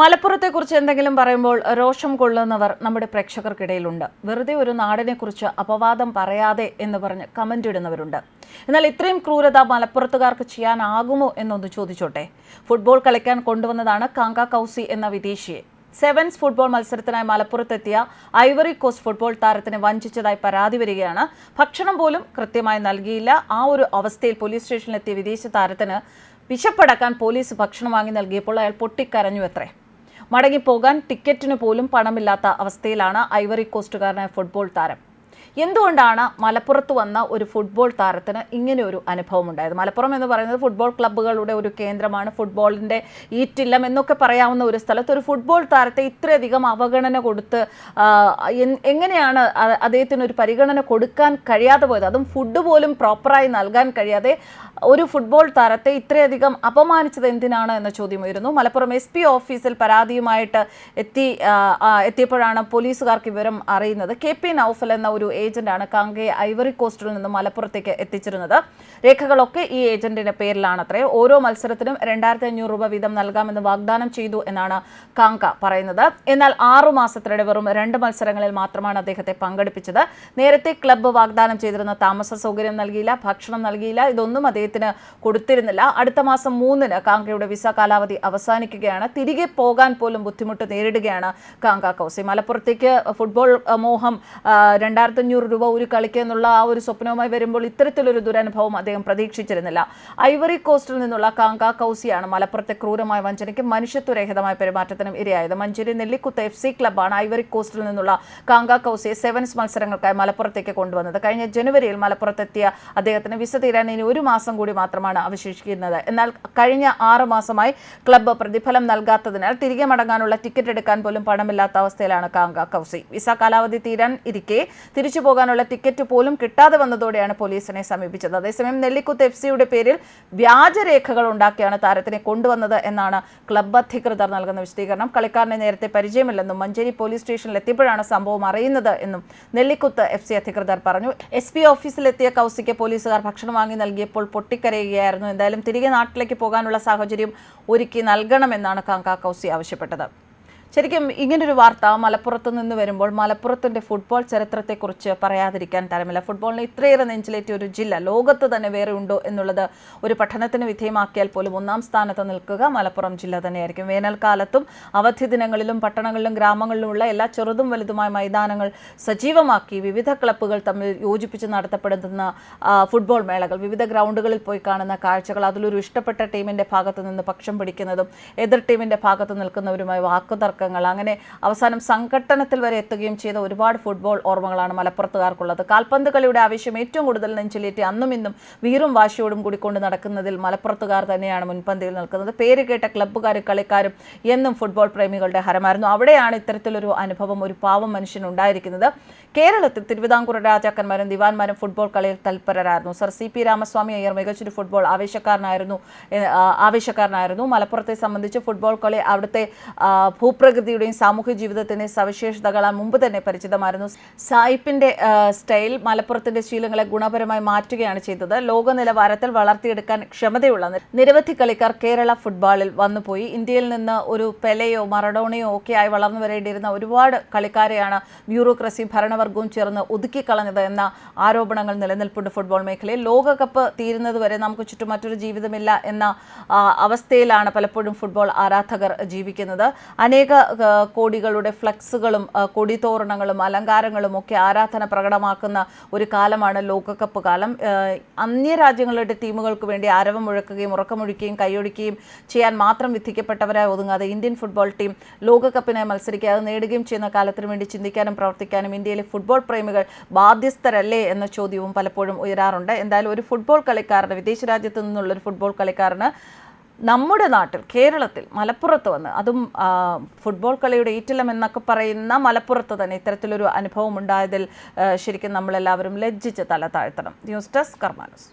മലപ്പുറത്തെക്കുറിച്ച് എന്തെങ്കിലും പറയുമ്പോൾ രോഷം കൊള്ളുന്നവർ നമ്മുടെ പ്രേക്ഷകർക്കിടയിലുണ്ട്. വെറുതെ ഒരു നാടിനെക്കുറിച്ച് അപവാദം പറയാതെ എന്ന് പറഞ്ഞ് കമന്റ് ഇടുന്നവരുണ്ട്. എന്നാൽ ഇത്രയും ക്രൂരത മലപ്പുറത്തുകാർക്ക് ചെയ്യാനാകുമോ എന്നൊന്ന് ചോദിച്ചോട്ടെ. ഫുട്ബോൾ കളിക്കാൻ കൊണ്ടുവന്നതാണ് കാങ്ക കൗസി എന്ന വിദേശിയെ. സെവൻസ് ഫുട്ബോൾ മത്സരത്തിനായി മലപ്പുറത്തെത്തിയ ഐവറി കോസ്റ്റ് ഫുട്ബോൾ താരത്തിനെ വഞ്ചിച്ചതായി പരാതി വരികയാണ്. ഭക്ഷണം പോലും കൃത്യമായി നൽകിയില്ല. ആ ഒരു അവസ്ഥയിൽ പോലീസ് സ്റ്റേഷനിലെത്തിയ വിദേശ താരത്തിന് വിശപ്പടക്കാൻ പോലീസ് ഭക്ഷണം വാങ്ങി നൽകിയപ്പോൾ അയാൾ പൊട്ടിക്കരഞ്ഞു അത്രേ. മടങ്ങിപ്പോകാൻ ടിക്കറ്റിന് പോലും പണമില്ലാത്ത അവസ്ഥയിലാണ് ഐവറി കോസ്റ്റുകാരനായ ഫുട്ബോൾ താരം. എന്തുകൊണ്ടാണ് മലപ്പുറത്ത് വന്ന ഒരു ഫുട്ബോൾ താരത്തിന് ഇങ്ങനെ ഒരു അനുഭവം ഉണ്ടായത്? മലപ്പുറം എന്ന് പറയുന്നത് ഫുട്ബോൾ ക്ലബ്ബുകളുടെ ഒരു കേന്ദ്രമാണ്. ഫുട്ബോളിന്റെ ഈറ്റില്ലം എന്നൊക്കെ പറയാവുന്ന ഒരു സ്ഥലത്ത് ഒരു ഫുട്ബോൾ താരത്തെ ഇത്രയധികം അവഗണന കൊടുത്ത് എങ്ങനെയാണ് അദ്ദേഹത്തിന് ഒരു പരിഗണന കൊടുക്കാൻ കഴിയാതെ പോയത്? അതും ഫുഡ് പോലും പ്രോപ്പറായി നൽകാൻ കഴിയാതെ ഒരു ഫുട്ബോൾ താരത്തെ ഇത്രയധികം അപമാനിച്ചത് എന്തിനാണ് എന്ന ചോദ്യം ഉയരുന്നു. മലപ്പുറം എസ് പി ഓഫീസിൽ പരാതിയുമായിട്ട് എത്തി എത്തിയപ്പോഴാണ് പോലീസുകാർക്ക് വിവരം അറിയുന്നത്. കെ പി നൌഫൽ എന്ന ഒരു ഏജന്റാണ് കാങ്കയെ ഐവറി കോസ്റ്റിൽ നിന്ന് മലപ്പുറത്തേക്ക് എത്തിച്ചിരുന്നത്. രേഖകളൊക്കെ ഈ ഏജന്റിന്റെ പേരിലാണത്രേ. ഓരോ മത്സരത്തിനും രണ്ടായിരത്തി അഞ്ഞൂറ് രൂപ വീതം നൽകാമെന്ന് വാഗ്ദാനം ചെയ്തു എന്നാണ് കാങ്ക പറയുന്നത്. എന്നാൽ ആറു മാസത്തിനിടെ വെറും രണ്ട് മത്സരങ്ങളിൽ മാത്രമാണ് അദ്ദേഹത്തെ പങ്കെടുപ്പിച്ചത്. നേരത്തെ ക്ലബ്ബ് വാഗ്ദാനം ചെയ്തിരുന്ന താമസ സൗകര്യം നൽകിയില്ല ഭക്ഷണം നൽകിയില്ല ഇതൊന്നും അദ്ദേഹത്തിന് കൊടുത്തിരുന്നില്ല. അടുത്ത മാസം മൂന്നിന് കാങ്കയുടെ വിസ കാലാവധി അവസാനിക്കുകയാണ്. തിരികെ പോകാൻ പോലും ബുദ്ധിമുട്ട് നേരിടുകയാണ് കാങ്ക കൗസി. മലപ്പുറത്തേക്ക് ഫുട്ബോൾ മോഹം രണ്ടായിരത്തി അഞ്ഞൂറ് രൂപ ഒരു കളിക്ക് എന്നുള്ള ആ ഒരു സ്വപ്നവുമായി വരുമ്പോൾ ഇത്തരത്തിലൊരു ദുരനുഭവം അദ്ദേഹം പ്രതീക്ഷിച്ചിരുന്നില്ല. ഐവറി കോസ്റ്റിൽ നിന്നുള്ള കാങ്ക കൗസിയാണ് മലപ്പുറത്തെ ക്രൂരമായ വഞ്ചനയ്ക്ക് മനുഷ്യത്വരഹിതമായ പെരുമാറ്റത്തിനും ഇരയായത്. മഞ്ചേരി നെല്ലിക്കുത്ത് എഫ് സി ക്ലബ്ബാണ് ഐവറി കോസ്റ്റിൽ നിന്നുള്ള കാങ്ക കൗസിയെ സെവൻസ് മത്സരങ്ങൾക്കായി മലപ്പുറത്തേക്ക് കൊണ്ടുവന്നത്. കഴിഞ്ഞ ജനുവരിയിൽ മലപ്പുറത്തെത്തിയ അദ്ദേഹത്തിന് വിസ തീരാൻ ഇനി ഒരു മാസം കൂടി മാത്രമാണ് അവശേഷിക്കുന്നത്. എന്നാൽ കഴിഞ്ഞ ആറ് മാസമായി ക്ലബ്ബ് പ്രതിഫലം നൽകാത്തതിനാൽ തിരികെ മടങ്ങാനുള്ള ടിക്കറ്റ് എടുക്കാൻ പോലും പണമില്ലാത്ത അവസ്ഥയിലാണ് കാങ്ക കൗസി. വിസ കാലാവധി തീരാൻ ഇരിക്കെ തിരിച്ചു പോകാനുള്ള ടിക്കറ്റ് പോലും കിട്ടാതെ വന്നതോടെയാണ് പോലീസിനെ സമീപിച്ചത്. അതേസമയം നെല്ലിക്കുത്ത് എഫ് സിയുടെ പേരിൽ വ്യാജരേഖകൾ ഉണ്ടാക്കിയാണ് താരത്തിനെ കൊണ്ടുവന്നത് എന്നാണ് ക്ലബ്ബ് അധികൃതർ നൽകുന്ന വിശദീകരണം. കളിക്കാരനെ നേരത്തെ പരിചയമില്ലെന്നും മഞ്ചേരി പോലീസ് സ്റ്റേഷനിൽ എത്തിയപ്പോഴാണ് സംഭവം അറിയുന്നത് എന്നും നെല്ലിക്കുത്ത് എഫ് സി അധികൃതർ പറഞ്ഞു. എസ് പി ഓഫീസിലെത്തിയ കൗസിക്ക് പോലീസുകാർ ഭക്ഷണം വാങ്ങി നൽകിയപ്പോൾ പൊട്ടിക്കരയുകയായിരുന്നു. എന്തായാലും തിരികെ നാട്ടിലേക്ക് പോകാനുള്ള സാഹചര്യം ഒരുക്കി നൽകണമെന്നാണ് കാങ്ക കൗസി ആവശ്യപ്പെട്ടത്. ശരിക്കും ഇങ്ങനൊരു വാർത്ത മലപ്പുറത്ത് നിന്ന് വരുമ്പോൾ മലപ്പുറത്തിന്റെ ഫുട്ബോൾ ചരിത്രത്തെക്കുറിച്ച് പറയാതിരിക്കാൻ തരമില്ല. ഫുട്ബോളിന് ഇത്രയേറെ നെഞ്ചിലേറ്റിയ ഒരു ജില്ല ലോകത്ത് തന്നെ വേറെ ഉണ്ടോ എന്നുള്ളത് ഒരു പഠനത്തിന് വിധേയമാക്കിയാൽ പോലും ഒന്നാം സ്ഥാനത്ത് നിൽക്കുക മലപ്പുറം ജില്ല തന്നെയായിരിക്കും. വേനൽക്കാലത്തും അവധി ദിനങ്ങളിലും പട്ടണങ്ങളിലും ഗ്രാമങ്ങളിലുമുള്ള എല്ലാ ചെറുതും വലുതുമായ മൈതാനങ്ങൾ സജീവമാക്കി വിവിധ ക്ലബ്ബുകൾ തമ്മിൽ യോജിപ്പിച്ച് നടത്തപ്പെടുന്ന ഫുട്ബോൾ മേളകൾ വിവിധ ഗ്രൗണ്ടുകളിൽ പോയി കാണുന്ന കാഴ്ചകൾ അതിലൊരു ഇഷ്ടപ്പെട്ട ടീമിന്റെ ഭാഗത്ത് നിന്ന് പക്ഷം പിടിക്കുന്നതും എതിർ ടീമിന്റെ ഭാഗത്ത് നിൽക്കുന്നവരുമായി വാക്കുതർക്കങ്ങൾ അങ്ങനെ അവസാനം സംഘട്ടനത്തിൽ വരെ എത്തുകയും ചെയ്ത ഒരുപാട് ഫുട്ബോൾ ഓർമ്മകളാണ് മലപ്പുറത്തുകാർക്കുള്ളത്. കാൽപന്ത് കളിയുടെ ആവശ്യം ഏറ്റവും കൂടുതൽ നെഞ്ചിലേറ്റി അന്നും ഇന്നും വീറും വാശിയോടും കൂടി കൊണ്ട് നടക്കുന്നതിൽ മലപ്പുറത്തുകാർ തന്നെയാണ് മുൻപന്തിയിൽ നിൽക്കുന്നത്. പേര് കേട്ട ക്ലബ്ബുകാരും കളിക്കാരും എന്നും ഫുട്ബോൾ പ്രേമികളുടെ ഹരമായിരുന്നു. അവിടെയാണ് ഇത്തരത്തിലൊരു അനുഭവം ഒരു പാവം മനുഷ്യനുണ്ടായിരിക്കുന്നത് കേരളത്തിൽ തിരുവിതാംകൂർ രാജാക്കന്മാരും ദിവാൻമാരും ഫുട്ബോൾ കളിയിൽ തൽപരരായിരുന്നു. Sir C P Ramaswamy Iyer മികച്ചൊരു ഫുട്ബോൾ ആവേശക്കാരനായിരുന്നു ആവേശക്കാരനായിരുന്നു. മലപ്പുറത്തെ സംബന്ധിച്ച് ഫുട്ബോൾ കളി അവിടുത്തെ ആ, ഭൂപ്രകൃതിയുടെയും സാമൂഹ്യ ജീവിതത്തിന്റെ സവിശേഷതകളാൽ മുമ്പ് തന്നെ പരിചിതമായിരുന്നു. സായിപ്പിന്റെ സ്റ്റൈൽ മലപ്പുറത്തിന്റെ ശീലങ്ങളെ ഗുണപരമായി മാറ്റുകയാണ് ചെയ്തത്. ലോക നിലവാരത്തിൽ വളർത്തിയെടുക്കാൻ ക്ഷമതയുള്ള നിരവധി കളിക്കാർ കേരള ഫുട്ബോളിൽ വന്നുപോയി. ഇന്ത്യയിൽ നിന്ന് ഒരു പെലയോ മറഡോണയോ ഒക്കെ ആയി വളർന്നു വരേണ്ടിയിരുന്ന ഒരുപാട് കളിക്കാരെയാണ് ബ്യൂറോക്രസി ഭരണവർഗവും ചേർന്ന് ഒതുക്കിക്കളഞ്ഞത് എന്ന ആരോപണങ്ങൾ നിലനിൽപ്പുണ്ട് ഫുട്ബോൾ മേഖലയിൽ. ലോകകപ്പ് തീരുന്നത് വരെ നമുക്ക് ചുറ്റും മറ്റൊരു ജീവിതമില്ല എന്ന അവസ്ഥയിലാണ് പലപ്പോഴും ഫുട്ബോൾ ആരാധകർ ജീവിക്കുന്നത്. അനേക കോടികളുടെ ഫ്ലക്സുകളും കൊടിതോരണങ്ങളും അലങ്കാരങ്ങളും ഒക്കെ ആരാധന പ്രകടമാക്കുന്ന ഒരു കാലമാണ് ലോകകപ്പ് കാലം. അന്യരാജ്യങ്ങളുടെ ടീമുകൾക്ക് വേണ്ടി ആരവം മുഴക്കുകയും ഉറക്കമൊഴിക്കുകയും കൈയൊടിക്കുകയും ചെയ്യാൻ മാത്രം വിധിക്കപ്പെട്ടവരായി ഒതുങ്ങാതെ ഇന്ത്യൻ ഫുട്ബോൾ ടീം ലോകകപ്പിനെ മത്സരിക്കുക അത് നേടുകയും ചെയ്യുന്ന കാലത്തിന് വേണ്ടി ചിന്തിക്കാനും പ്രവർത്തിക്കാനും ഇന്ത്യയിലെ ഫുട്ബോൾ പ്രേമികൾ ബാധ്യസ്ഥരല്ലേ എന്ന ചോദ്യവും പലപ്പോഴും ഉയരാറുണ്ട്. എന്തായാലും ഒരു ഫുട്ബോൾ കളിക്കാരന് വിദേശ രാജ്യത്തു നിന്നുള്ള ഒരു ഫുട്ബോൾ കളിക്കാരന് നമ്മുടെ നാട്ടിൽ കേരളത്തിൽ മലപ്പുറത്ത് വന്ന് അതും ഫുട്ബോൾ കളിയുടെ ഈറ്റിലം എന്നൊക്കെ പറയുന്ന മലപ്പുറത്ത് തന്നെ ഇത്തരത്തിലൊരു അനുഭവം ഉണ്ടായതിൽ ശരിക്കും നമ്മളെല്ലാവരും ലജ്ജിച്ച് തല താഴ്ത്തണം. News desk കർമാനസ്.